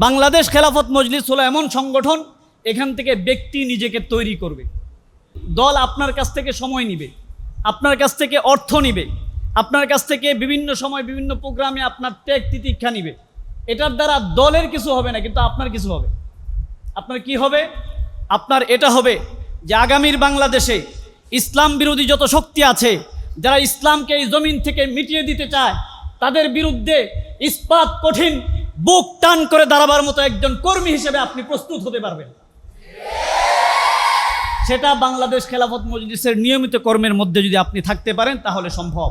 বাংলাদেশ খেলাফত মজলিস হলো এমন সংগঠন, এখান থেকে ব্যক্তি নিজেকে তৈরি করবে। দল আপনার কাছ থেকে সময় নিবে, আপনার কাছ থেকে অর্থ নিবে, আপনার কাছ থেকে বিভিন্ন সময় বিভিন্ন প্রোগ্রামে আপনার ত্যাগ তিতিক্ষা নিবে। এটার দ্বারা দলের কিছু হবে না, কিন্তু আপনার কিছু হবে। আপনার কি হবে? আপনার এটা হবে যে আগামীর বাংলাদেশে ইসলাম বিরোধী যত শক্তি আছে, যারা ইসলামকে এই জমিন থেকে মিটিয়ে দিতে চায়, তাদের বিরুদ্ধে ইস্পাত কঠিন বুক টান করে দাঁড়াবার মতো একজন কর্মী হিসেবে আপনি প্রস্তুত হতে পারবেন সেটা বাংলাদেশ খেলাফত মজলিসের নিয়মিত কর্মের মধ্যে যদি আপনি থাকতে পারেন তাহলে সম্ভব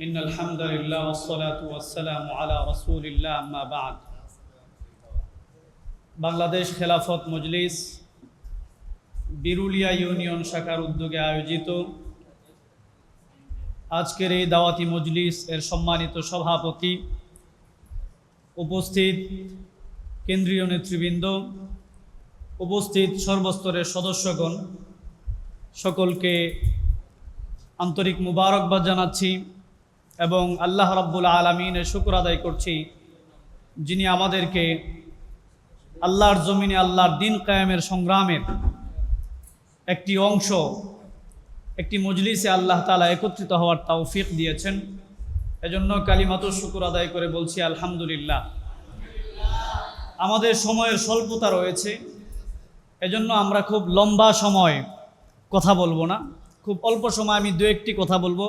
إن الحمد لله والصلاة والسلام على رسول الله أما بعد বাংলাদেশ খেলাফত মজলিস বিরুলিয়া ইউনিয়ন শাখার উদ্যোগে আয়োজিত আজকের এই দাওয়াতি মজলিস এর সম্মানিত সভাপতি উপস্থিত কেন্দ্রীয় নেতৃবৃন্দ, উপস্থিত সর্বস্তরের সদস্যগণ, সকলকে আন্তরিক মুবারকবাদ জানাচ্ছি এবং আল্লাহ রাব্বুল আলমিনের শুকুর আদায় করছি যিনি আমাদেরকে আল্লাহর জমিনে আল্লাহর দিন কায়েমের সংগ্রামের একটি অংশ একটি মজলিসে আল্লাহ তালা একত্রিত হওয়ার তৌফিক দিয়েছেন। এজন্য কালিমাত শুকুর আদায় করে বলছি, আলহামদুলিল্লাহ। আমাদের সময়ের স্বল্পতা রয়েছে, এজন্য আমরা খুব লম্বা সময় কথা বলব না। খুব অল্প সময় আমি দু একটি কথা বলব,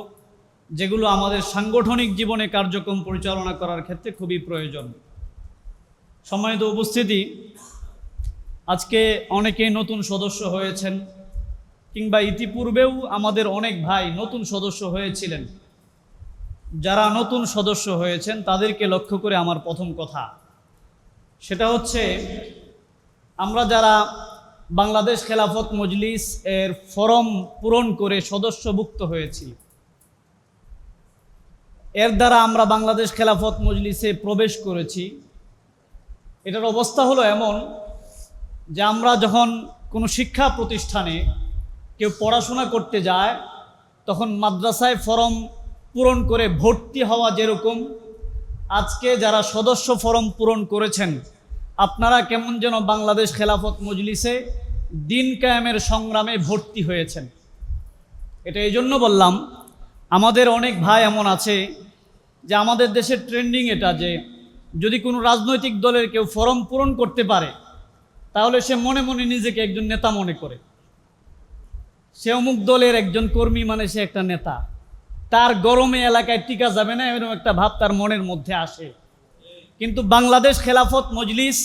যেগুলো আমাদের সাংগঠনিক জীবনে কার্যক্রম পরিচালনা করার ক্ষেত্রে খুবই প্রয়োজন। সম্মানিত উপস্থিতি, আজকে অনেকে নতুন সদস্য হয়েছেন কিংবা ইতিপূর্বেও আমাদের অনেক ভাই নতুন সদস্য হয়েছিলেন। যারা নতুন সদস্য হয়েছেন, তাদেরকে লক্ষ্য করে আমার প্রথম কথা। সেটা হচ্ছে, আমরা যারা বাংলাদেশ খেলাফত মজলিস এর ফরম পূরণ করে সদস্যভুক্ত হয়েছি, এর দ্বারা আমরা বাংলাদেশ খেলাফত মজলিসে প্রবেশ করেছি। এটার অবস্থা হলো এমন যে আমরা যখন কোনো শিক্ষা প্রতিষ্ঠানে কেউ পড়াশোনা করতে যায়, তখন মাদ্রাসায় ফরম পূরণ করে ভর্তি হওয়া যেরকম, আজকে যারা সদস্য ফরম পূরণ করেছেন, আপনারা কেমন যেন বাংলাদেশ খেলাফত মজলিসে দিন কায়েমের সংগ্রামে ভর্তি হয়েছেন। এটা এই জন্য বললাম, আমাদের অনেক ভাই এমন আছে যে আমাদের দেশের ট্রেন্ডিং এটা যে, যদি কোনো রাজনৈতিক দলের কেউ ফরম পূরণ করতে পারে, তাহলে সে মনে মনে নিজেকে একজন নেতা মনে করে। সে অমুক দলের একজন কর্মী মানে সে একটা নেতা। তার গরমে এলাকায় টিকা যাবে না এরকম একটা ভাব তার মনের মধ্যে আসে। কিন্তু বাংলাদেশ খেলাফত মজলিস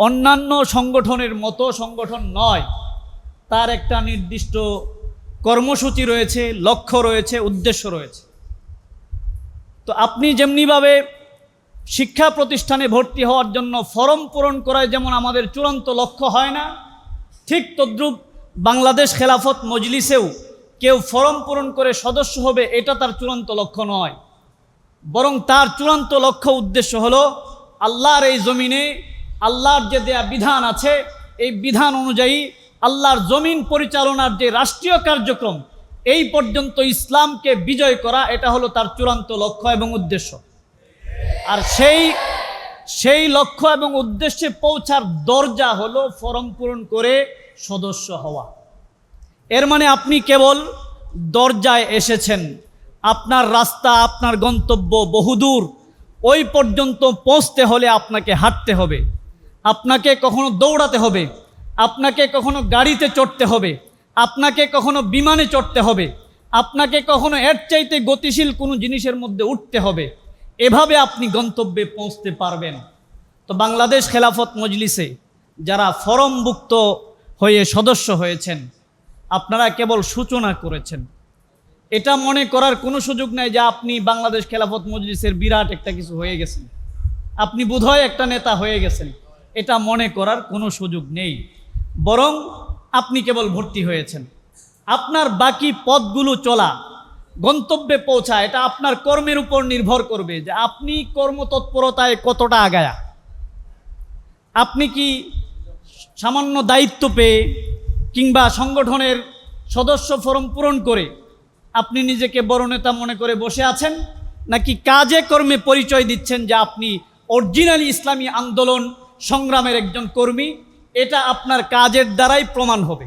অন্যান্য সংগঠনের মতো সংগঠন নয়। তার একটা নির্দিষ্ট কর্মসূচি রয়েছে, লক্ষ্য রয়েছে, উদ্দেশ্য রয়েছে। তো আপনি যেমনিভাবে শিক্ষা প্রতিষ্ঠানে ভর্তি হওয়ার জন্য ফরম পূরণ করায় যেমন আমাদের চূড়ান্ত লক্ষ্য হয় না, ঠিক তদ্রূপ বাংলাদেশ খেলাফত মজলিসেও কেউ ফরম পূরণ করে সদস্য হবে, এটা তার চূড়ান্ত লক্ষ্য নয়। বরং তার চূড়ান্ত লক্ষ্য উদ্দেশ্য হলো আল্লাহর এই জমিনে আল্লাহর যে দেয়া বিধান আছে, এই বিধান অনুযায়ী আল্লাহর জমিন পরিচালনার যে রাষ্ট্রীয় কার্যক্রম, এই পর্যন্ত ইসলামকে বিজয় করা, এটা হলো তার চূড়ান্ত লক্ষ্য এবং উদ্দেশ্য। আর সেই সেই লক্ষ্য এবং উদ্দেশ্যে পৌঁছার দরজা হলো ফরম পূরণ করে সদস্য হওয়া। এর মানে আপনি কেবল দরজায় এসেছেন। আপনার রাস্তা, আপনার গন্তব্য বহুদূর। ওই পর্যন্ত পৌঁছতে হলে আপনাকে হাঁটতে হবে। আপনাকে কখনো দৌড়াতে হবে। আপনাকে কখনো গাড়িতে চড়তে হবে। আপনাকে কখনো বিমানে চড়তে হবে। আপনাকে কখনো এর চাইতে গতিশীল কোনো জিনিসের মধ্যে উঠতে হবে। এভাবে আপনি গন্তব্যে পৌঁছতে পারবেন। তো বাংলাদেশ খেলাফত মজলিসে যারা ফরমভুক্ত হয়ে সদস্য হয়েছেন। আপনারা কেবল সূচনা করেছেন। এটা মনে করার কোনো সুযোগ নেই যে আপনি বাংলাদেশ খেলাফত মজলিসের বিরাট একটা কিছু হয়ে গেছেন। আপনি বোধহয় একটা নেতা হয়ে গেছেন। এটা মনে করার কোনো সুযোগ নেই। বরং আপনি কেবল ভর্তি হয়েছেন। আপনার বাকি পথগুলো চলা, গন্তব্যে পৌঁছা, এটা আপনার কর্মের উপর নির্ভর করবে যে আপনি কর্মতৎপরতায় কতটা আগায়া। আপনি কি সামান্য দায়িত্ব পেয়ে কিংবা সংগঠনের সদস্য ফরম পূরণ করে আপনি নিজেকে বড় নেতা মনে করে বসে আছেন, নাকি কাজে কর্মে পরিচয় দিচ্ছেন যে আপনি অরিজিনালি ইসলামী আন্দোলন সংগ্রামের একজন কর্মী, এটা আপনার কাজের দ্বারাই প্রমাণ হবে।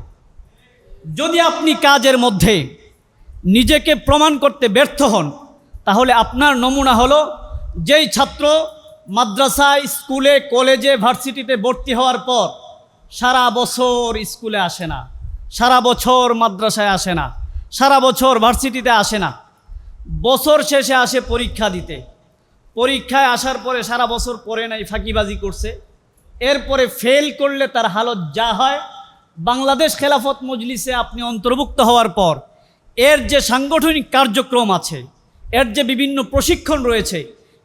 যদি আপনি কাজের মধ্যে নিজেকে প্রমাণ করতে ব্যর্থ হন, তাহলে আপনার নমুনা হলো যেই ছাত্র মাদ্রাসায়, স্কুলে, কলেজে, ভার্সিটিতে ভর্তি হওয়ার পর সারা বছর স্কুলে আসে না, সারা বছর মাদ্রাসায় আসে না, সারা বছর ভার্সিটিতে আসে না। বছর শেষে আসে পরীক্ষা দিতে। পরীক্ষায় আসার পরে সারা বছর পরে নাই, ফাঁকিবাজি করছে। এরপরে ফেল করলে তার হালত যা হয়, বাংলাদেশ খেলাফত মজলিসে আপনি অন্তর্ভুক্ত হওয়ার পর এর যে সাংগঠনিক কার্যক্রম আছে, এর যে বিভিন্ন প্রশিক্ষণ রয়েছে,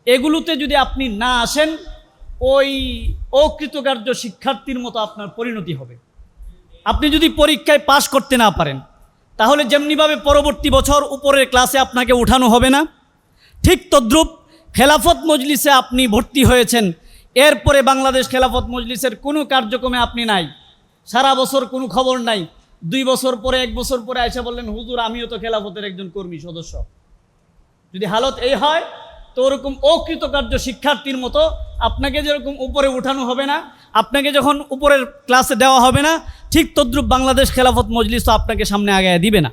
এগুলোতে যদি আপনি না আসেন ওই অকৃতকার্য শিক্ষার্থীর মতো আপনার পরিণতি হবে। আপনি যদি পরীক্ষায় পাশ করতে না পারেন, তাহলে যেমনিভাবে পরবর্তী বছর উপরের ক্লাসে আপনাকে উঠানো হবে না, ঠিক তদ্রুপ খেলাফত মজলিসে আপনি ভর্তি হয়েছেন, এরপরে বাংলাদেশ খেলাফত মজলিসের কোনো কার্যক্রমে আপনি নাই, সারা বছর কোনো খবর নাই, দুই বছর পরে, এক বছর পরে এসে বললেন, হুজুর, আমিও তো খেলাফতের একজন কর্মী, সদস্য। যদি হালত এই হয়, তো ওরকম অকৃতকার্য শিক্ষার্থীর মতো আপনাকে যেরকম উপরে উঠানো হবে না, আপনাকে যখন উপরের ক্লাসে দেওয়া হবে না, ঠিক তদ্রুপ বাংলাদেশ খেলাফত মজলিস তো আপনাকে সামনে আগায় দিবে না।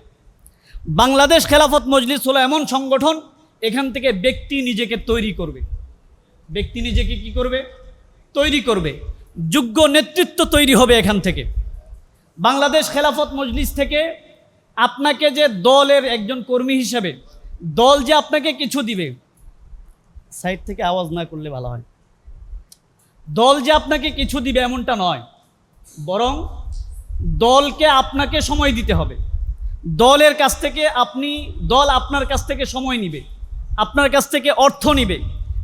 বাংলাদেশ খেলাফত মজলিস হলো এমন সংগঠন, এখান থেকে ব্যক্তি নিজেকে তৈরি করবে। ব্যক্তি নিজেকে কি করবে? তৈরি করবে। যোগ্য নেতৃত্ব তৈরি হবে এখান থেকে। বাংলাদেশ খেলাফত মজলিস থেকে আপনাকে যে দলের একজন কর্মী হিসেবে, দল যে আপনাকে কিছু দিবে, সাইড থেকে আওয়াজ না করলে ভালো হয়। দল যে আপনাকে কিছু দিবে এমনটা নয়। বরং দলকে আপনাকে সময় দিতে হবে। দলের কাছ থেকে আপনি, দল আপনার কাছ থেকে সময় নিবে। আপনার কাছ থেকে অর্থ নিবে।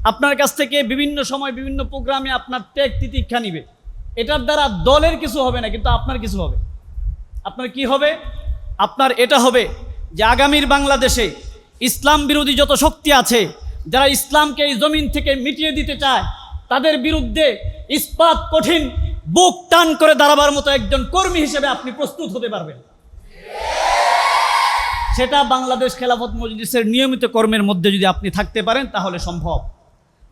আপনার কাছ থেকে বিভিন্ন সময় বিভিন্ন প্রোগ্রামে আপনার ত্যাগ তিতিক্ষা নিবে। এটার দ্বারা দলের কিছু হবে না, কিন্তু আপনার কিছু হবে। আপনার কি হবে? আপনার এটা হবে যে আগামীর বাংলাদেশে ইসলাম বিরোধী যত শক্তি আছে, যারা ইসলামকে এই জমিন থেকে মিটিয়ে দিতে চায় তাদের বিরুদ্ধে ইস্পাত কঠিন, বুক টান করে দাঁড়াবার মতো একজন কর্মী হিসেবে আপনি প্রস্তুত হতে পারবেন। সেটা বাংলাদেশ খেলাফত মজলিসের নিয়মিত কর্মের মধ্যে যদি আপনি থাকতে পারেন, তাহলে সম্ভব।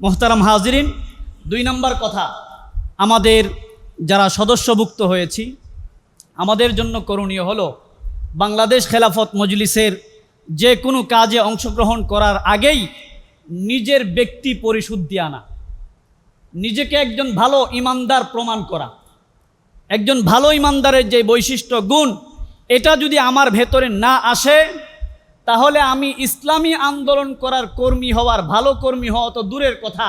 মোহতারাম হাজিরিন, দুই নম্বর কথা, আমাদের যারা সদস্যভুক্ত হয়েছি, আমাদের জন্য করণীয় হলো, বাংলাদেশ খেলাফত মজলিসের যে কোনো কাজে অংশগ্রহণ করার আগেই নিজের ব্যক্তি পরিশুদ্ধি আনা। নিজেকে একজন ভালো ইমানদার প্রমাণ করা। একজন ভালো ইমানদারের যে বৈশিষ্ট্য, গুণ, এটা যদি আমার ভেতরে না আসে, তাহলে আমি ইসলামী আন্দোলন করার কর্মী হওয়ার, ভালো কর্মী হওয়া তো দূরের কথা।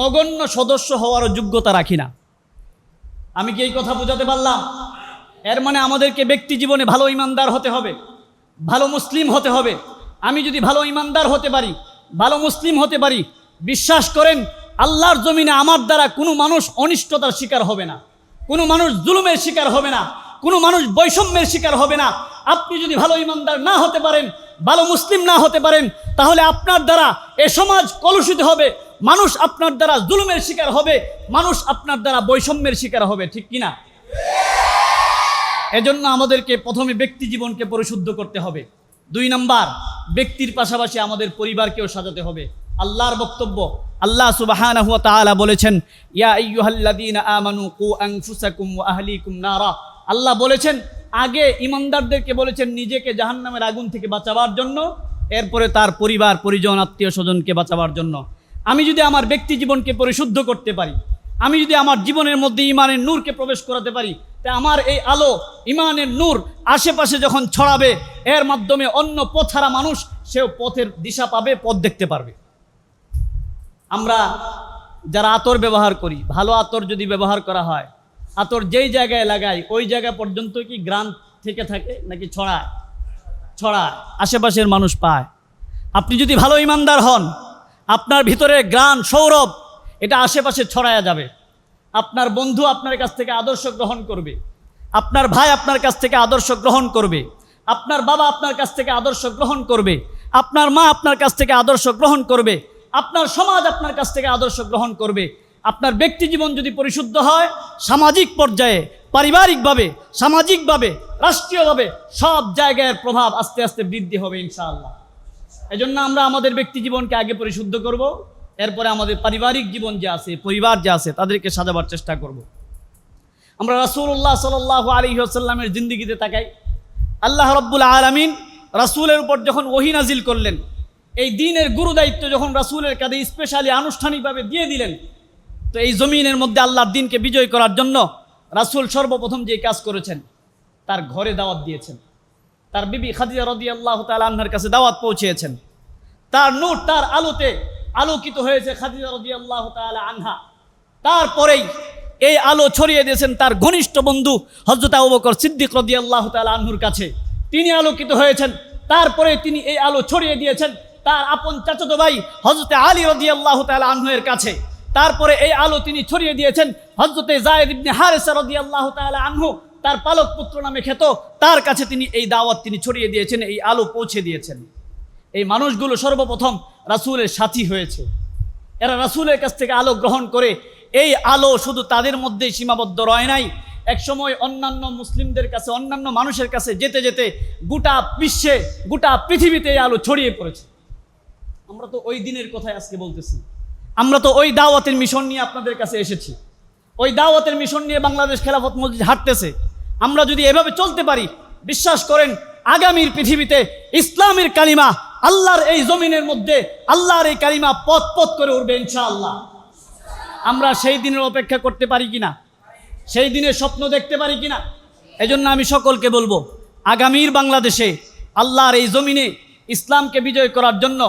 নগণ্য সদস্য হওয়ারও যোগ্যতা রাখি না। আমি কি এই কথা বোঝাতে পারলাম? এর মানে আমাদেরকে ব্যক্তি জীবনে ভালো ইমানদার হতে হবে, ভালো মুসলিম হতে হবে। আমি যদি ভালো ইমানদার হতে পারি, ভালো মুসলিম হতে পারি, বিশ্বাস করেন আল্লাহর জমিনে আমার দ্বারা কোনো মানুষ অনিষ্টতার শিকার হবে না। কোনো মানুষ জুলুমের শিকার হবে না। কোনো মানুষ বৈষম্যের শিকার হবে না। আপনি যদি ভালো ইমানদার না হতে পারেন, ভালো মুসলিম না হতে পারেন, তাহলে আপনার দ্বারা এ সমাজ কলুষিত হবে। মানুষ আপনার দ্বারা জুলুমের শিকার হবে। মানুষ আপনার দ্বারা বৈষম্যের শিকার হবে। ঠিক কিনা এজন্য আমাদেরকে প্রথমে ব্যক্তি জীবনকে পরিশুদ্ধ করতে হবে। দুই নাম্বার, ব্যক্তির পাশাপাশি আমাদের পরিবারকেও সাজাতে হবে। আল্লাহর বক্তব্য আল্লাহ সুবহানাহু ওয়া তাআলা বলেছেন, ইয়া কু নারা। আল্লাহ বলেছেন, আগে ইমানদারদেরকে বলেছেন নিজেকে জাহান্নামের আগুন থেকে বাঁচাবার জন্য, এরপরে তার পরিবার, পরিজন, আত্মীয় স্বজনকে বাঁচাবার জন্য। আমি যদি আমার ব্যক্তি জীবনকে পরিশুদ্ধ করতে পারি, আমি যদি আমার জীবনের মধ্যে ইমানের নূরকে প্রবেশ করাতে পারি, তা আমার এই আলো ইমানের নূর আশেপাশে যখন ছড়াবে, এর মাধ্যমে অন্য পথহারা মানুষ সেও পথের দিশা পাবে, পথ দেখতে পারবে। আমরা যারা আতর ব্যবহার করি, ভালো আতর যদি ব্যবহার করা হয়, আতর যেই জায়গায় লাগাই, ওই জায়গা পর্যন্ত কি গ্রাম থেকে থাকে নাকি ছড়ায়? ছড়ায়, আশেপাশের মানুষ পায়। আপনি যদি ভালো ইমানদার হন, আপনার ভিতরে গ্রান সৌরভ, এটা আশেপাশে ছড়ায়া যাবে। আপনার বন্ধু আপনার কাছ থেকে আদর্শ গ্রহণ করবে। আপনার ভাই আপনার কাছ থেকে আদর্শ গ্রহণ করবে। আপনার বাবা আপনার কাছ থেকে আদর্শ গ্রহণ করবে। আপনার মা আপনার কাছ থেকে আদর্শ গ্রহণ করবে। আপনার সমাজ আপনার কাছ থেকে আদর্শ গ্রহণ করবে। আপনার ব্যক্তি জীবন যদি পরিশুদ্ধ হয়, সামাজিক পর্যায়ে, পারিবারিকভাবে, সামাজিকভাবে, রাষ্ট্রীয়ভাবে সব জায়গায় প্রভাব আস্তে আস্তে বৃদ্ধি হবে ইনশাআল্লাহ। এজন্য আমরা আমাদের ব্যক্তি জীবনকে আগে পরিশুদ্ধ করব, এরপরে আমাদের পারিবারিক জীবন যে আছে, পরিবার যে আছে, তাদেরকে সাজাবার চেষ্টা করব। আমরা রাসূলুল্লাহ সাল্লাল্লাহু আলাইহি ওয়াসাল্লামের জিন্দিগিতে তাকাই। আল্লাহ রব্বুল আলামিন রাসূলের উপর যখন ওহী নাজিল করলেন এই দিনের গুরু দায়িত্ব যখন রাসূলের কাঁধে স্পেশালি আনুষ্ঠানিকভাবে দিয়ে দিলেন, তো এই জমিনের মধ্যে আল্লাহর দিনকে বিজয় করার জন্য রাসূল সর্বপ্রথম যে কাজ করেছেন, তার ঘরে দাওয়াত দিয়েছেন। তার বিবি খাদিজা রদি আল্লাহ আনহার কাছে দাওয়াত পৌঁছেছেন। তার নূর তার আলোতে আলোকিত হয়েছে খাদিজা রদি আল্লাহ আনহা। তারপরেই এই আলো ছড়িয়ে দিয়েছেন তার ঘনিষ্ঠ বন্ধু হজরত আবু সিদ্দিক রদি আল্লাহ আনহুর কাছে। তিনি আলোকিত হয়েছেন, তারপরে তিনি এই আলো ছড়িয়ে দিয়েছেন তার আপন চাচাতো ভাই হজরতে আলী রদি আল্লাহ আনহুয়ের কাছে। তারপরে এই আলো তিনি ছড়িয়ে দিয়েছেন হজরতে জায়দ ইবনে আল্লাহ আনহু, তার পালক পুত্র নামে খ্যাত। তার কাছে তিনি এই দাওয়াত তিনি ছড়িয়ে দিয়েছেন, এই আলো পৌঁছে দিয়েছেন। এই মানুষগুলো সর্বপ্রথম রাসূলের সাথী হয়েছে। এরা রাসূলের কাছ থেকে আলো গ্রহণ করে, এই আলো শুধু তাদের মধ্যেই সীমাবদ্ধ রয় নাই। একসময় অন্যান্য মুসলিমদের কাছে, অন্যান্য মানুষের কাছে যেতে যেতে গোটা বিশ্বে, গোটা পৃথিবীতে এই আলো ছড়িয়ে পড়েছে। আমরা তো ওই দিনের কথাই আজকে বলতেছি। আমরা তো ওই দাওয়াতের মিশন নিয়ে আপনাদের কাছে এসেছি। ওই দাওয়াতের মিশন নিয়ে বাংলাদেশ খেলাফত মসজিদ হাঁটতেছে। আমরা যদি এভাবে চলতে পারি, বিশ্বাস করেন, আগামীর পৃথিবীতে ইসলামের কালিমা আল্লাহর এই জমিনের মধ্যে আল্লাহর এই কালিমা পথ পথ করে উঠবে ইনশাআল্লাহ। আমরা সেই দিনের অপেক্ষা করতে পারি কিনা? সেই দিনের স্বপ্ন দেখতে পারি কিনা? এজন্য আমি সকলকে বলব, আগামীর বাংলাদেশে আল্লাহর এই জমিনে ইসলামকে বিজয় করার জন্য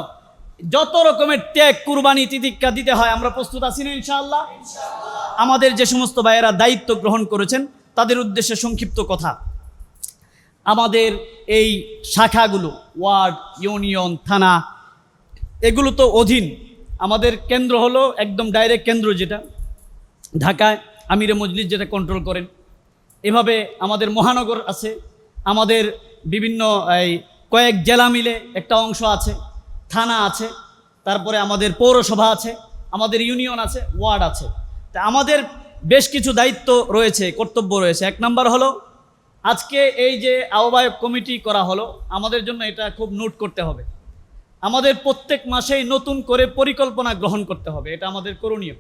যত রকমের ত্যাগ কুরবানি তিতিক্ষা দিতে হয় আমরা প্রস্তুত আছি না ইনশাআল্লাহ? আমাদের যে সমস্ত ভাইয়েরা দায়িত্ব গ্রহণ করেছেন তাদের উদ্দেশ্যে সংক্ষিপ্ত কথা। আমাদের এই শাখাগুলো ওয়ার্ড ইউনিয়ন থানা এগুলো তো অধীন। আমাদের কেন্দ্র হলো একদম ডাইরেক্ট কেন্দ্র যেটা ঢাকায় আমিরে মজলিস যেটা কন্ট্রোল করেন। এভাবে আমাদের মহানগর আছে আমাদের বিভিন্ন এই কয়েক জেলা মিলে একটা অংশ আছে। থানা আছে, তারপরে আমাদের পৌরসভা আছে, আমাদের ইউনিয়ন আছে, ওয়ার্ড আছে। তা আমাদের বেশ কিছু দায়িত্ব রয়েছে, কর্তব্য রয়েছে। এক নম্বর হলো, আজকে এই যে আহ্বায়ক কমিটি করা হলো, আমাদের জন্য এটা খুব নোট করতে হবে। আমাদের প্রত্যেক মাসেই নতুন করে পরিকল্পনা গ্রহণ করতে হবে, এটা আমাদের করণীয়।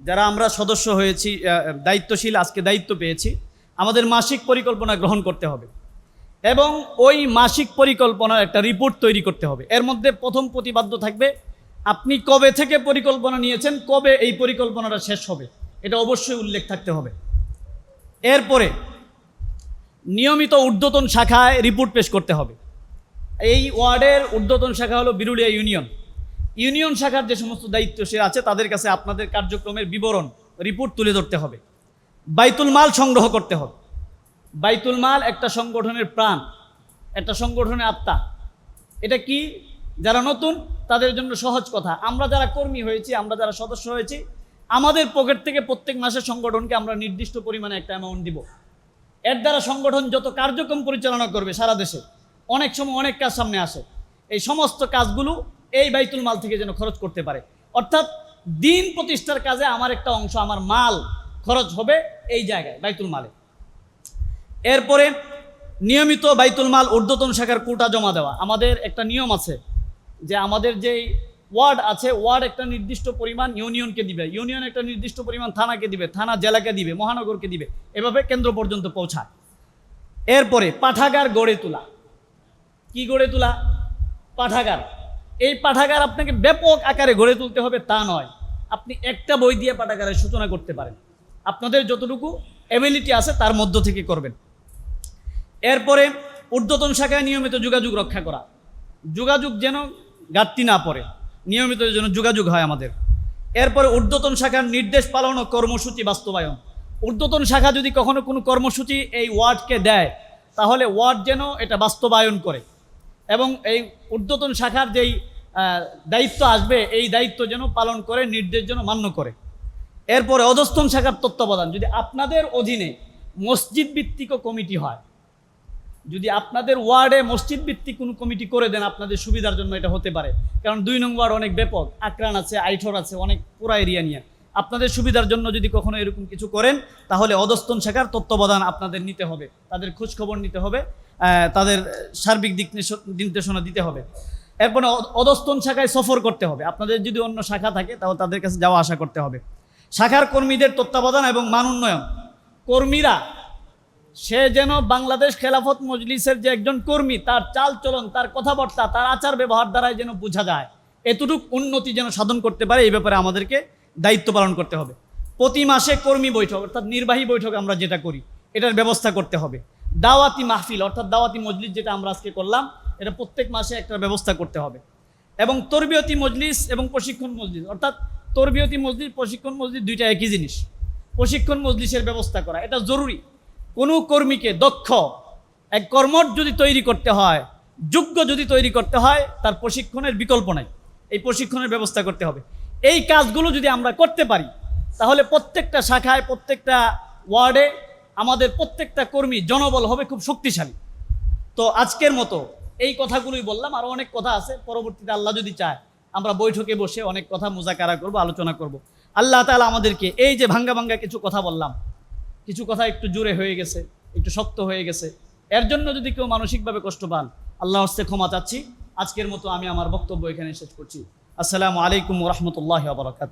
যারা আমরা সদস্য হয়েছি দায়িত্বশীল, আজকে দায়িত্ব পেয়েছি, আমাদের মাসিক পরিকল্পনা গ্রহণ করতে হবে। এবং ওই মাসিক পরিকল্পনার একটা রিপোর্ট তৈরি করতে হবে। এর মধ্যে প্রথম প্রতিবাদ্য থাকবে, আপনি কবে থেকে পরিকল্পনা নিয়েছেন, কবে এই পরিকল্পনাটা শেষ হবে, এটা অবশ্যই উল্লেখ থাকতে হবে। এরপরে নিয়মিত ঊর্ধ্বতন শাখায় রিপোর্ট পেশ করতে হবে। এই ওয়ার্ডের ঊর্ধ্বতন শাখা হলো বিরুলিয়া ইউনিয়ন। ইউনিয়ন শাখার যে সমস্ত দায়িত্বশীল আছে, তাদের কাছে আপনাদের কার্যক্রমের বিবরণ রিপোর্ট তুলে ধরতে হবে। বাইতুল মাল সংগ্রহ করতে হবে। বাইতুল মাল একটা সংগঠনের প্রাণ, একটা সংগঠনের আত্মা। এটা কি? যারা নতুন, তাদের জন্য সহজ কথা। আমরা যারা কর্মী হয়েছি, আমরা যারা সদস্য হয়েছি, আমাদের পকেট থেকে প্রত্যেক মাসে সংগঠনকে আমরা নির্দিষ্ট পরিমাণে একটা অ্যামাউন্ট দিব। এর দ্বারা সংগঠন যত কার্যক্রম পরিচালনা করবে সারা দেশে, অনেক সময় অনেক কাজ সামনে আসে। এই সমস্ত কাজগুলো এই বাইতুল মাল থেকে যেন খরচ করতে পারে। অর্থাৎ দিন প্রতিষ্ঠার কাজে আমার একটা অংশ, আমার মাল খরচ হবে এই জায়গায়, বাইতুল মালে। এরপরে নিয়মিত বাইতুল মাল ঊর্ধ্বতন শাখার কোটা জমা দেওয়া। আমাদের একটা নিয়ম আছে যে আমাদের যেই ওয়ার্ড আছে, ওয়ার্ড একটা নির্দিষ্ট পরিমাণ ইউনিয়নকে দিবে। ইউনিয়ন একটা নির্দিষ্ট পরিমাণ থানাকে দিবে, থানা জেলাকে দিবে, মহানগরকে দিবে। এভাবে কেন্দ্র পর্যন্ত পৌঁছায়। এরপরে পাঠাগার গড়ে তোলা। কি গড়ে তোলা? পাঠাগার। এই পাঠাগার আপনাকে ব্যাপক আকারে গড়ে তুলতে হবে তা নয়। আপনি একটা বই দিয়ে পাঠাগারের সূচনা করতে পারেন। আপনাদের যতটুকু এবিলিটি আছে তার মধ্য থেকে করবেন। এরপরে ঊর্ধ্বতন শাখায় নিয়মিত যোগাযোগ রক্ষা করা। যোগাযোগ যেন ঘাটতি না পড়ে, নিয়মিত যেন যোগাযোগ হয় আমাদের। এরপরে ঊর্ধ্বতন শাখার নির্দেশ পালন ও কর্মসূচি বাস্তবায়ন। ঊর্ধ্বতন শাখা যদি কখনো কোনো কর্মসূচি এই ওয়ার্ডকে দেয়, তাহলে ওয়ার্ড যেন এটা বাস্তবায়ন করে এবং এই ঊর্ধ্বতন শাখার যেই দায়িত্ব আসবে, এই দায়িত্ব যেন পালন করে, নির্দেশ যেন মান্য করে। এরপরে অধস্তন শাখার তত্ত্বাবধান। যদি আপনাদের অধীনে মসজিদ ভিত্তিক কমিটি হয় যদি আপনাদের ওয়ার্ডে মসজিদ ভিত্তিক কোনো কমিটি করে দেন, আপনাদের সুবিধার জন্য এটা হতে পারে। কারণ দুই নং ওয়ার্ড অনেক ব্যাপক। আক্রান আছে, আইঠর আছে, অনেক পুরা এরিয়া নিয়ে। আপনাদের সুবিধার জন্য যদি কখনো এরকম কিছু করেন, তাহলে অধস্তন শাখার তত্ত্বাবধান আপনাদের নিতে হবে। তাদের খোঁজ খবর নিতে হবে তাদের সার্বিক দিক নির্দেশ- নির্দেশনা দিতে হবে। এরপরে অ- অধস্তন শাখায় সফর করতে হবে। আপনাদের যদি অন্য শাখা থাকে, তাহলে তাদের কাছে যাওয়া আসা করতে হবে। শাখার কর্মীদের তত্ত্বাবধান এবং মান উন্নয়ন। কর্মীরা সে যেন বাংলাদেশ খেলাফত মজলিসের যে একজন কর্মী, তার চাল চলন তার কথাবার্তা, তার আচার ব্যবহার দ্বারাই যেন বোঝা যায়, এতটুকু উন্নতি যেন সাধন করতে পারে, এই ব্যাপারে আমাদেরকে দায়িত্ব পালন করতে হবে। প্রতি মাসে কর্মী বৈঠক, অর্থাৎ নির্বাহী বৈঠক আমরা যেটা করি, এটার ব্যবস্থা করতে হবে। দাওয়াতি মাহফিল, অর্থাৎ দাওয়াতি মজলিস যেটা আমরা আজকে করলাম, এটা প্রত্যেক মাসে একটা ব্যবস্থা করতে হবে। এবং তরবিয়তি মজলিস এবং প্রশিক্ষণ মজলিস, অর্থাৎ তরবিয়তি মজলিস, প্রশিক্ষণ মজলিস দুইটা একই জিনিস। প্রশিক্ষণ মজলিসের ব্যবস্থা করা, এটা জরুরি। কোনো কর্মীকে দক্ষ, এক কর্মট যদি তৈরি করতে হয়, যোগ্য যদি তৈরি করতে হয়, তার প্রশিক্ষণের বিকল্প নাই। এই প্রশিক্ষণের ব্যবস্থা করতে হবে। এই কাজগুলো যদি আমরা করতে পারি, তাহলে প্রত্যেকটা শাখায়, প্রত্যেকটা ওয়ার্ডে আমাদের প্রত্যেকটা কর্মী জনবল হবে খুব শক্তিশালী। তো আজকের মতো এই কথাগুলোই বললাম। আরও অনেক কথা আছে। পরবর্তীতে আল্লাহ যদি চায়, আমরা বৈঠকে বসে অনেক কথা মোজাকারা করব, আলোচনা করব। আল্লাহ তালা আমাদেরকে এই যে ভাঙ্গা ভাঙ্গা কিছু কথা বললাম কিছু কথা একটু জোরে হয়ে গেছে, একটু শক্ত হয়ে গেছে। এর জন্য যদি কেউ মানসিকভাবে কষ্ট পান আল্লাহ হস্তে ক্ষমা চাচ্ছি। আজকের মতো আমি আমার বক্তব্য এখানে শেষ করছি। আসসালামু আলাইকুম রহমতুল্লাহ বারকাত